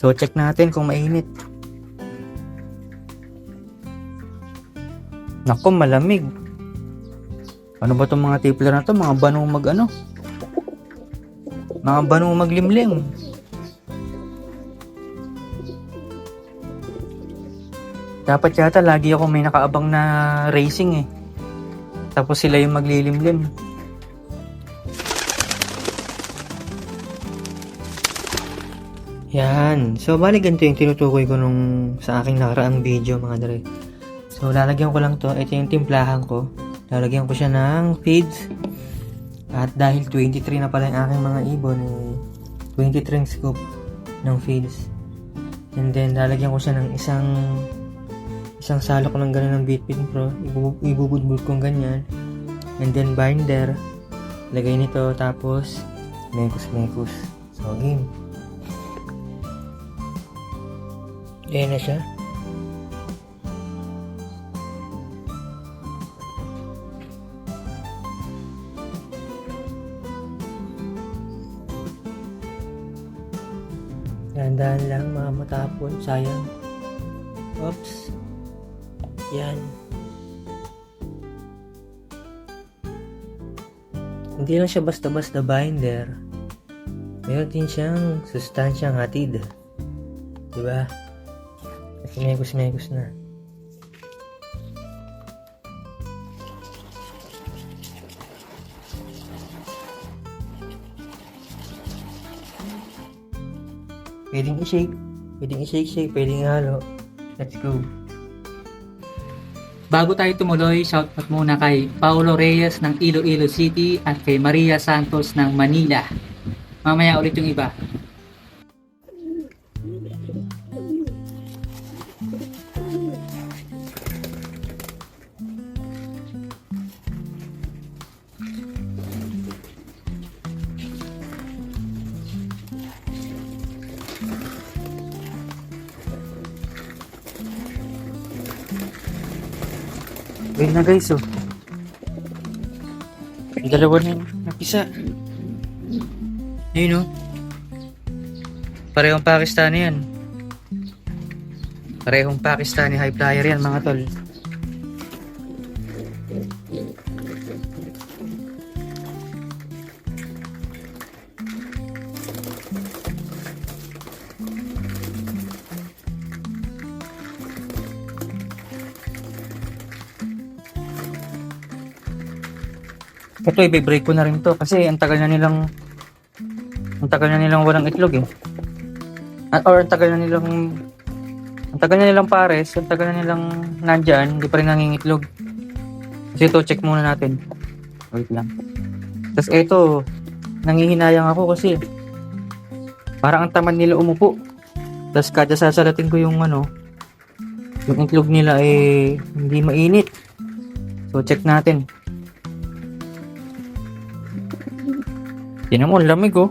So, check natin kung mainit. Nako, malamig. Ano ba itong mga tipler na to? Mga banong mag ano? Mga banong maglimlim. Dapat yata lagi ako may nakaabang na racing eh. Tapos sila yung maglilimlim. Yan. So, bali ganito yung tinutukoy ko nung sa aking nakaraang video mga dre. So, lalagyan ko lang to. Ito yung timplahan ko. Lalagyan ko siya ng feeds. At dahil 23 na pala yung aking mga ibon, eh, 23 scoop ng feeds. And then, lalagyan ko siya ng isang isang salok ng ganun ng Bitpin Pro. Ibu ibubudbud kong ganyan. And then, binder. Lagay nito. Tapos, mekus-mekus. So, game. Ayan na siya. Dahan-dahan lang mga matapon. Sayang. Oops. Yan. Hindi lang siya basta-basta binder. Meron din siyang sustansyang hatid. Diba? Kasi megos-megos na. Pwedeng i-shake. Pwedeng i-shake-shake. Pwedeng halo. Let's go. Bago tayo tumuloy, shoutout muna kay Paulo Reyes ng Iloilo City at kay Maria Santos ng Manila. Mamaya ulit yung iba. Ayun na guys, oh. Dalawa na yung napisa. Ayun, oh. Parehong Pakistani yan. Parehong Pakistani high flyer yan, mga tol. Ito, i-break ko na rin to kasi ang tagal na nilang ang tagal na nilang walang itlog eh. At, or ang tagal na nilang ang tagal na nilang pares, ang tagal na nilang nandyan, hindi pa rin nangingitlog. Kasi ito, check muna natin. Wait lang. Tapos ito, nangihinayang ako kasi parang ang tamad nila umupo. Tapos kada sasalatin ko yung ano, yung itlog nila eh hindi mainit. So check natin. Tinan mo, ang lamig oh.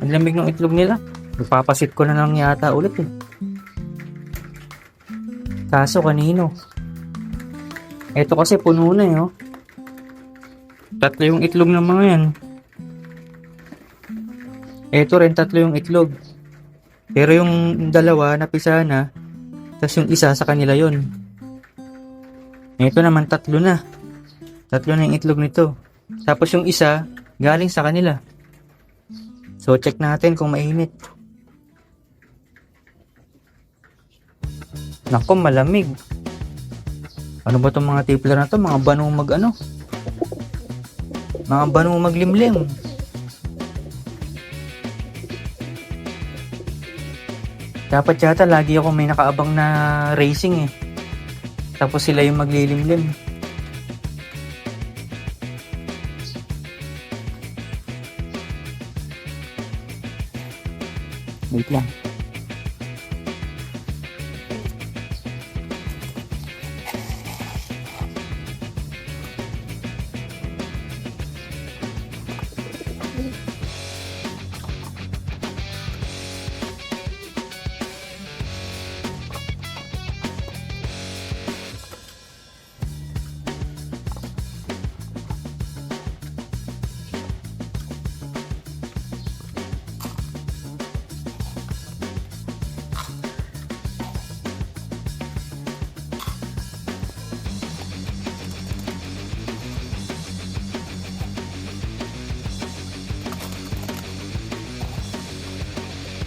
Ang lamig ng itlog nila. Ipapasit ko na lang yata ulit eh. Kaso kanino? Ito kasi puno na eh oh. Tatlo yung itlog ng mga yan. Ito rin tatlo yung itlog. Pero yung dalawa napisa na. Tapos yung isa sa kanila yon. Ito naman tatlo na. Tatlo na yung itlog nito. Tapos yung isa galing sa kanila. So, check natin kung mainit. Nako, malamig. Ano ba itong mga tipler na to? Mga banong mag ano? Mga banong maglimlim. Dapat yata lagi ako may nakaabang na racing eh. Tapos sila yung maglilimlim. Wait lang.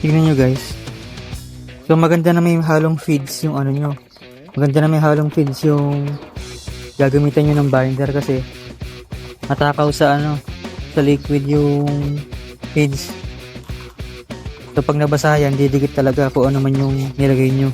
Tingnan nyo guys. So maganda na may halong feeds yung ano nyo. Maganda na may halong feeds yung gagamitan nyo ng binder kasi matakaw sa ano sa liquid yung feeds. So pag nabasa yan, didikit talaga kung ano man yung nilagay nyo.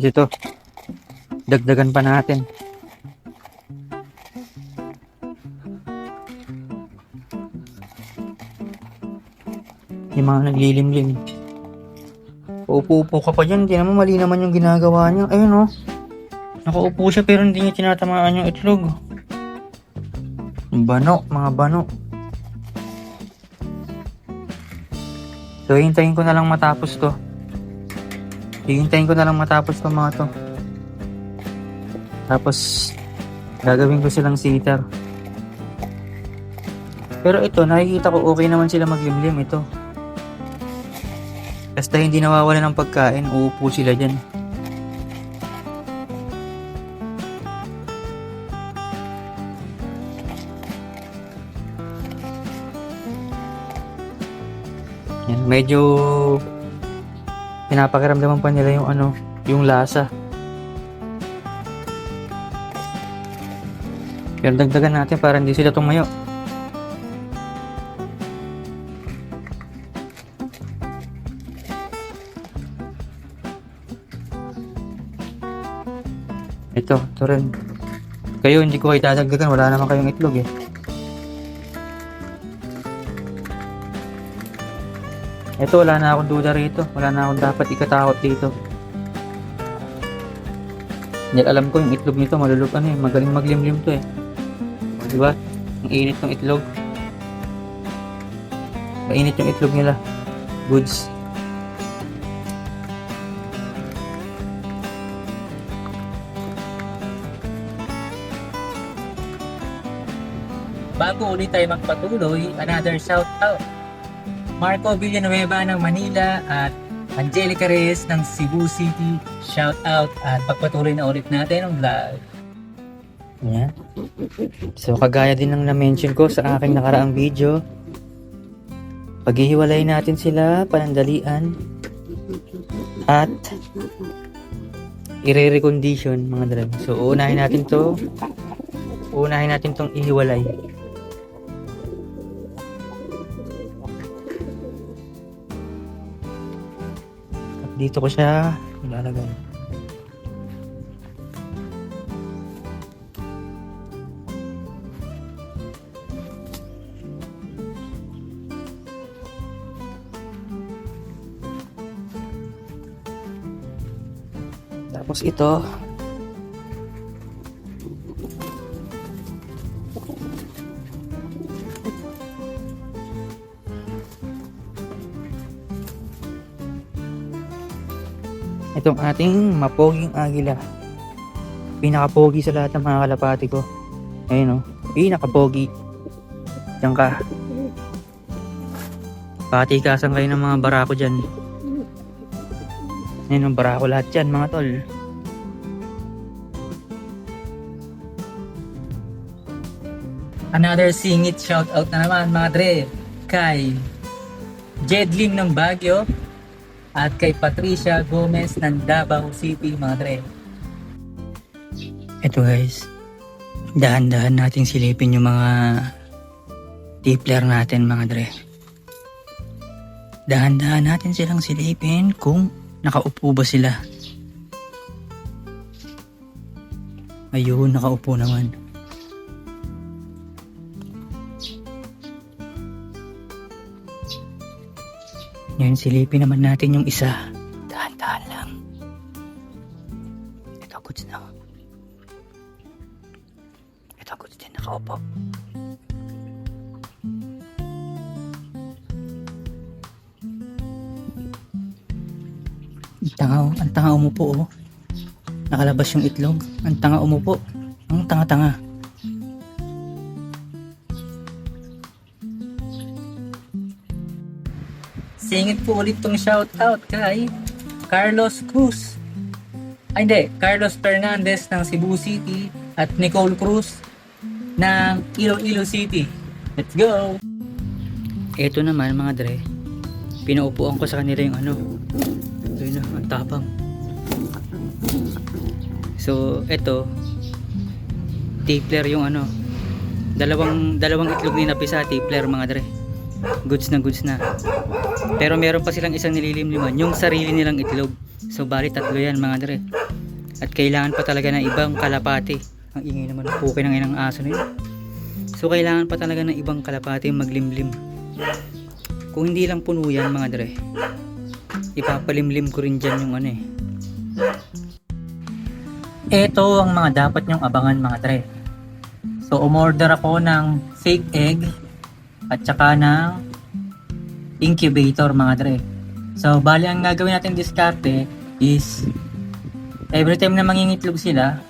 Kasi ito, dagdagan pa natin. Yung mga naglilimlim. Uupo-upo ka pa dyan, hindi naman mali naman yung ginagawa niya. Ayun oh. Nakaupo siya pero hindi niya tinatamaan yung itlog. Bano, mga bano. So, hintayin ko na lang matapos to. Hihintayin ko na lang matapos to mga to. Tapos, gagawin ko silang sitar. Pero ito, nakikita ko okay naman sila maglimlim ito. Basta hindi nawawala ng pagkain, uupo sila dyan. Yan, medyo pinapakiramdaman pa nila yung ano, yung lasa. Pero dagdagan natin para hindi sila tumayo. Ito, ito rin. Kayo, hindi ko kayo dadagdagan. Wala naman kayong itlog eh. Ito, wala na akong duda rito. Wala na akong dapat ikatakot dito. Dahil alam ko yung itlog nito malulog ano eh. Magaling maglimlim to eh. Di ba? Ang init ng itlog. Mainit yung itlog nila. Goods. Bago ulit tayo magpatuloy, another shout out. Marco Villanueva ng Manila at Angelica Reyes ng Cebu City. Shout out at pagpatuloy na ulit natin ang vlog. Yan. So, kagaya din ng na-mention ko sa aking nakaraang video, paghihiwalay natin sila, panandalian, at i-recondition mga drive. So, uunahin natin to. Uunahin natin tong ihiwalay. Dito ko siya ilalagay. Tapos ito. Itong ating mapoging agila. Pinakapogi sa lahat ng mga kalapati ko. Ayun o. Pinakapogi. Diyan ka. Patikasan kayo ng mga barako dyan. Ayun ang barako lahat dyan mga tol. Another singit shout out na naman mga dre kay Jedlin ng Baguio at kay Patricia Gomez ng Davao City mga dre. Ito guys, dahan-dahan nating silipin yung mga tipler natin mga dre. Dahan-dahan natin silang silipin kung nakaupo ba sila. Ayun, nakaupo naman. Ngayon silipin naman natin yung isa. Dahan-dahan lang. Ito, goods na. Ito ako din nakaupo. Ang tanga, ang tanga umupo oh. Nakalabas yung itlog. Ang tanga umupo. Ang tanga-tanga. Singit po ulit tong shoutout kay Carlos Cruz. Ay hindi, Carlos Fernandez ng Cebu City at Nicole Cruz ng Iloilo City. Let's go! Ito naman mga dre. Pinaupuan ko sa kanila yung ano. Ayun na, ang tapang. So, ito. Tipler yung ano. Dalawang dalawang itlog ni napisa tipler mga dre. Goods na goods na. Pero meron pa silang isang nililimliman, yung sarili nilang itlog. So, bali tatlo yan mga dre. At kailangan pa talaga ng ibang kalapati. Ang ingay naman ng puke ng inang aso na. So, kailangan pa talaga ng ibang kalapati maglimlim. Kung hindi lang puno yan mga dre, ipapalimlim ko rin dyan yung ano eh. Ito ang mga dapat nyong abangan mga tre. So, umorder ako ng fake egg at saka ng incubator mga tre. So, bali ang gagawin natin diskarte is every time na mangingitlog sila,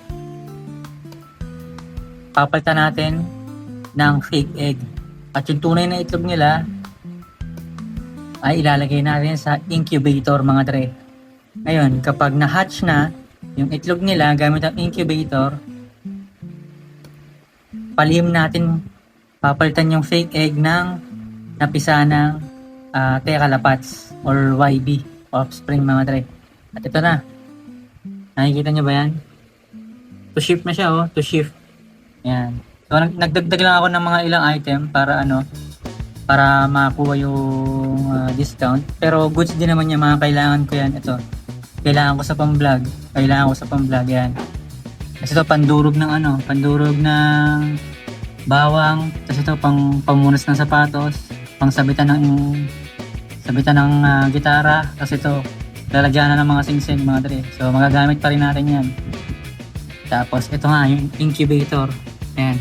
papalitan natin ng fake egg. At yung tunay na itlog nila ay ilalagay natin sa incubator mga tre. Ngayon, kapag na-hatch na, yung itlog nila gamit ang incubator, palihim natin papalitan yung fake egg ng napisa ng uh, Tekalapats or YB, offspring mga tre. At ito na. Nakikita nyo ba yan? To shift na siya oh, to shift. Yan. So nag- nagdagdag lang ako ng mga ilang item para ano, para makuha yung ah, discount. Pero goods din naman yung mga kailangan ko yan. Ito. Kailangan ko sa pang-vlog. Kailangan ko sa pang-vlog yan. Kasi ito pandurog ng ano, pandurog ng bawang, tapos ito pang pamunas ng sapatos, pang sabitan ng sabitan ng ah, gitara, tapos ito lalagyan na ng mga singsing mga dre. So magagamit pa rin natin yan. Tapos ito nga yung incubator. Ayan.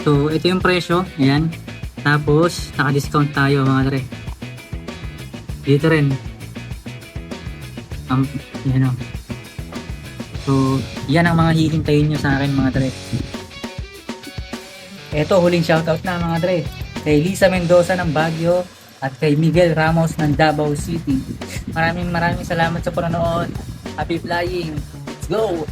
So ito yung presyo, ayan. Tapos naka-discount tayo mga dre. Dito rin. Um, yan o. So, yan ang mga hihintayin nyo sa akin mga dre. Ito, huling shoutout na mga dre. Kay Lisa Mendoza ng Baguio at kay Miguel Ramos ng Davao City. Maraming maraming salamat sa panonood. Happy flying! Let's go!